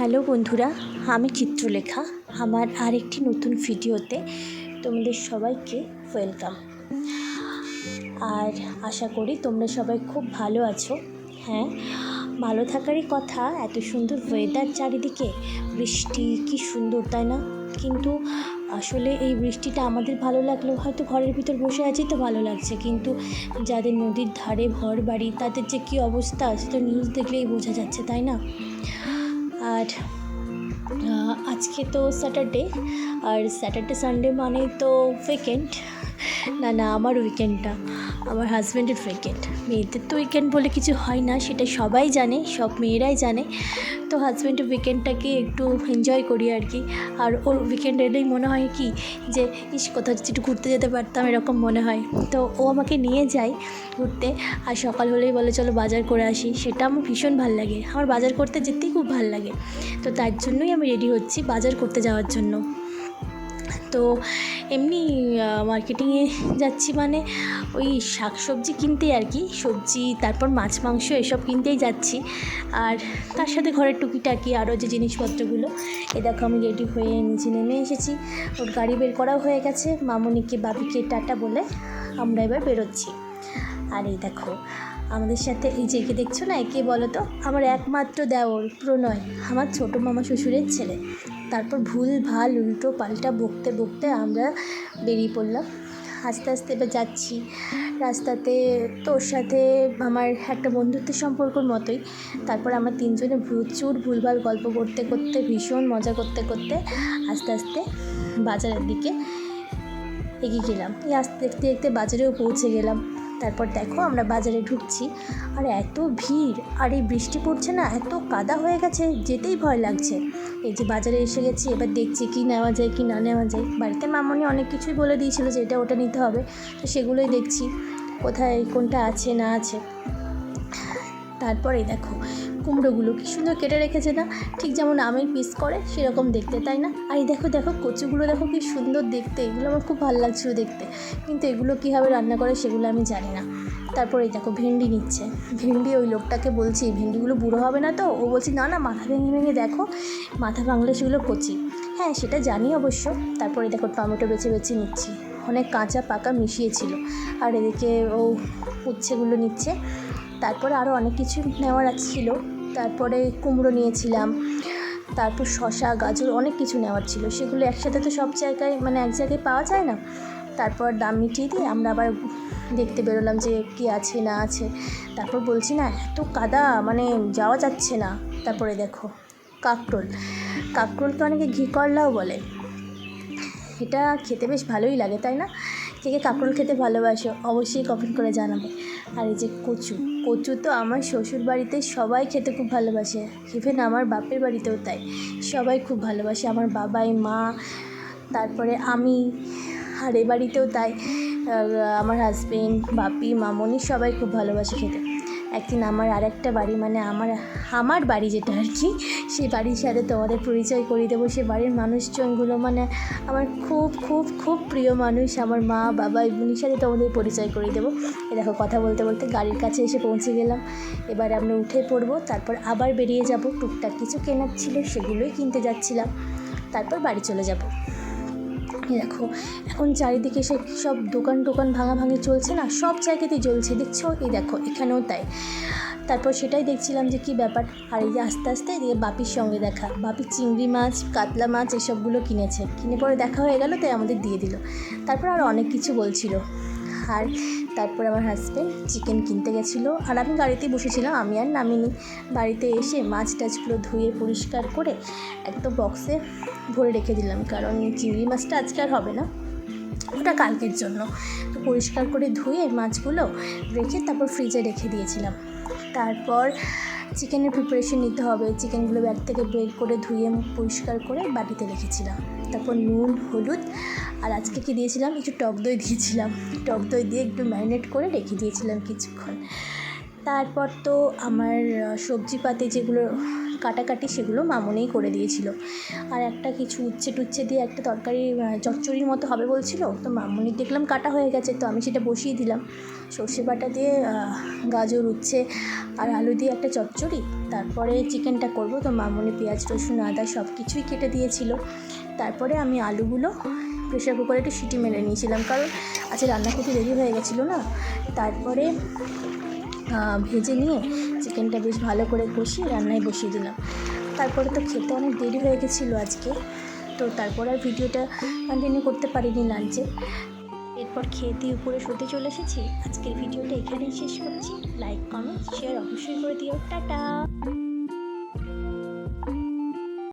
Hello বন্ধুরা, আমি চিত্রলেখা, আমার আরেকটি নতুন ভিডিওতে তোমাদের সবাইকে ওয়েলকাম আর আশা করি তোমরা সবাই খুব ভালো আছো। হ্যাঁ ভালো থাকারই কথা, এত সুন্দর ওয়েদার চারিদিকে, বৃষ্টি কি সুন্দর, তাই না? কিন্তু আসলে এই বৃষ্টিটা আমাদের ভালো লাগলেও হয়তো ঘরের ভিতর বসে আছি তো ভালো লাগছে, কিন্তু যাদের নদীর ধারে ঘর বাড়ি, তাদের যে কী অবস্থা, সেটা নিউজ দেখলেই বোঝা যাচ্ছে, তাই না? আর আহ, আজকে তো স্যাটারডে আর স্যাটারডে সানডে মানে তো উইকেন্ড না না, আমার উইকেন্ডটা আমার হাজব্যান্ডের উইকেন্ড মেয়েদের তো উইকেন্ড বলে কিছু হয় না, সেটা সবাই জানে, সব মেয়েরাই জানে। তো হাজব্যান্ডের উইকেন্ডটাকে একটু এনজয় করি আর কি। আর ওর উইকেন্ড এলেই মনে হয় কি যে, ইস, কোথাও একটু ঘুরতে যেতে পারতাম, এরকম মনে হয়। তো ও আমাকে নিয়ে যায় ঘুরতে, আর সকাল হলেই বলে, চলো বাজার করে আসি। সেটা আমার ভীষণ ভালো লাগে। আমার বাজার করতে যেতেই খুব ভালো লাগে। তো তার জন্যই আমি রেডি হচ্ছি বাজার করতে যাওয়ার জন্য। তো এমনি মার্কেটিংয়ে যাচ্ছি মানে ওই শাক সবজি কিনতেই আর কি, সবজি, তারপর মাছ, মাংস এসব কিনতেই যাচ্ছি। আর তার সাথে ঘরের টুকিটাকি আরও যে জিনিসপত্রগুলো, এ দেখো আমি রেডি হয়ে নিচে নেমে এসেছি। ওর গাড়ি বের করাও হয়ে গেছে, মামনিকে, বাবিকে, টাটা বলে আমরা এবার বেরোচ্ছি। আর এই দেখো আমাদের সাথে এই যে একে দেখছ না, একে বলো তো? আমার একমাত্র দেওর, প্রণয়, আমার ছোটো মামা শ্বশুরের ছেলে। তারপর ভুল, ভালো, উল্টো, পাল্টা, বকতে বকতে আমরা বেরিয়ে পড়লাম। আস্তে আস্তে এবার যাচ্ছি। রাস্তাতে তোর সাথে আমার একটা বন্ধুত্বের সম্পর্কর মতোই। তারপর আমরা তিনজনে প্রচুর ভুলভাল গল্প করতে করতে, ভীষণ মজা করতে করতে আস্তে আস্তে বাজারের দিকে এগিয়ে গেলাম। এই আস্তে দেখতে দেখতে বাজারেও পৌঁছে গেলাম। তারপর দেখো আমরা বাজারে ঢুকছি। আর এত ভিড়, আর এই বৃষ্টি পড়ছে না, এত কাদা হয়ে গেছে, যেতেই ভয় লাগছে। এই যে বাজারে এসে গেছি, এবার দেখছি কি নেওয়া যায়, কি না নেওয়া যায়। বাড়িতে মামনি অনেক কিছুই বলে দিয়েছিল যে এটা ওটা নিতে হবে, তো সেগুলোই দেখছি, কোথায় কোনটা আছে, না আছে। তারপরে দেখো কুমড়োগুলো কী সুন্দর কেটে রেখেছে না? ঠিক যেমন আমের পিস করে, সেরকম দেখতে, তাই না? আর দেখো দেখো, কচুগুলো দেখো কি সুন্দর দেখতে। এগুলো আমার খুব ভালো লাগছিল দেখতে। কিন্তু এগুলো কীভাবে রান্না করে সেগুলো আমি জানি না। তারপরে দেখো, ভেন্ডি নিচ্ছে। ভেন্ডি ওই লোকটাকে বলছি ভেন্ডিগুলো বুড়ো হবে না তো? ও বলছি, না না, মাথা ভেঙে ভেঙে দেখো, মাথা ভাঙলে সেগুলো কচি। হ্যাঁ সেটা জানি অবশ্য। তারপরে দেখো, টমেটো বেছে বেছে নিচ্ছি। অনেক কাঁচা, পাকা মিশিয়েছিল। আর এদিকে ও উচ্ছেগুলো নিচ্ছে। তারপরে আরও অনেক কিছু নেওয়ার ছিল। তারপরে কুমড়ো নিয়েছিলাম, তারপর শশা গাজর অনেক কিছু নেওয়ার ছিল। সেগুলো একসাথে তো সব জায়গায় মানে এক জায়গায় পাওয়া যায় না। তারপর দাম মিটিয়ে দিয়ে আমরা আবার দেখতে বেরোলাম যে কি আছে, না আছে। তারপর বলছি, না, এত কাদা মানে যাওয়া যাচ্ছে না। তারপরে দেখো, কাকরোল। কাকরোলকে অনেকে ঘি করলাও বলে। এটা খেতে বেশ ভালোই লাগে, তাই না? কে কে কাঁকরোল খেতে ভালোবাসো অবশ্যই কমেন্ট করে জানাবে। আর এই যে কচু কচু তো আমার শ্বশুর বাড়িতে সবাই খেতে খুব ভালোবাসে। ইভেন আমার বাপের বাড়িতেও তাই। সবাই খুব ভালোবাসে, আমার বাবাই, মা, তারপরে আমি, আর এ বাড়িতেও তাই। আমার হাজবেন্ড বাপি, মামনি সবাই খুব ভালোবাসে খেতে। একদিন আমার আরেকটা বাড়ি মানে আমার আমার বাড়ি যেটা আর কি সেই বাড়ির সাথে তোমাদের পরিচয় করিয়ে দেবো। সে বাড়ির মানুষজনগুলো মানে আমার খুব খুব খুব প্রিয় মানুষ। আমার মা, বাবা বোনের সাথে তোমাদের পরিচয় করিয়ে দেবো। এ দেখো, কথা বলতে বলতে গাড়ির কাছে এসে পৌঁছে গেলাম। এবার আমরা উঠে পড়ব, তারপর আবার বেরিয়ে যাব। টুকটাক কিছু কেনার ছিল, সেগুলোই কিনতে যাচ্ছিলাম। তারপর বাড়ি চলে যাব। দেখো, এখন চারিদিকে সে সব দোকান টোকান ভাঙাভাঙি চলছে না, সব জায়গাতেই জ্বলছে, দেখছ? এই দেখো, এখানেও তাই। তারপর সেটাই দেখছিলাম যে কী ব্যাপার। আর এই যে আস্তে আস্তে এদিকে বাপির সঙ্গে দেখা, বাপি চিংড়ি মাছ, কাতলা মাছ, এসবগুলো কিনেছে। কিনে পরে দেখা হয়ে গেল, তাই আমাদের দিয়ে দিল। তারপর আরও অনেক কিছু বলছিল। আর তারপর আমার হাজব্যান্ড চিকেন কিনতে গেছিল। আর আমি গাড়িতেই বসেছিলাম, আমি আর নামিনি। বাড়িতে এসে মাছ টাছগুলো ধুয়ে পরিষ্কার করে একদম বক্সে ভরে রেখে দিলাম, কারণ চিংড়ি মাছটা আজকে আর হবে না। ওটা কালকের জন্য। তো পরিষ্কার করে ধুয়ে মাছগুলো রেখে তারপর ফ্রিজে রেখে দিয়েছিলাম। তারপর চিকেনের প্রিপারেশন নিতে হবে। চিকেনগুলো ব্যাগ থেকে বের করে ধুয়ে পরিষ্কার করে বাটিতে রেখেছিলাম। তারপর নুন, হলুদ আর আজকে কি দিয়েছিলাম? একটু টক দই দিয়েছিলাম। টক দই দিয়ে একটু ম্যারিনেট করে রেখে দিয়েছিলাম কিছুক্ষণ। তারপর তো আমার সবজিপাতি যেগুলো কাটাকাটি সেগুলো মামুনিই করে দিয়েছিল। আর একটা কিছু উচ্ছে টুচ্ছে দিয়ে একটা তরকারি চচ্চড়ির মতো হবে বলছিল, তো মামুনির দেখলাম কাটা হয়ে গেছে, তো আমি সেটা বসিয়ে দিলাম। সর্ষে বাটা দিয়ে গাজর, উচ্ছে আর আলু দিয়ে একটা চচ্চড়ি। তারপরে চিকেনটা করব, তো মামুনি পেঁয়াজ, রসুন, আদা সব কিছুই কেটে দিয়েছিল। তারপরে আমি আলুগুলো প্রেশার কুকারে একটু সিটি মেরে নিয়েছিলাম, কারণ আজকে রান্না করতে দেরি হয়ে গেছিল না। তারপরে ভেজে নিয়ে চিকেনটা বেশ ভালো করে কষিয়ে রান্নায় বসিয়ে দিলাম। তারপরে তো খেতে অনেক দেরি হয়ে গেছিল আজকে, তো তারপর আর ভিডিওটা কন্টিনিউ করতে পারিনি লাঞ্চে। এরপর খেয়ে দিয়ে উপরে শুতে চলে এসেছি। আজকের ভিডিওটা এখানেই শেষ করছি। লাইক কমেন্ট শেয়ার অবশ্যই করে দিও। টাটা!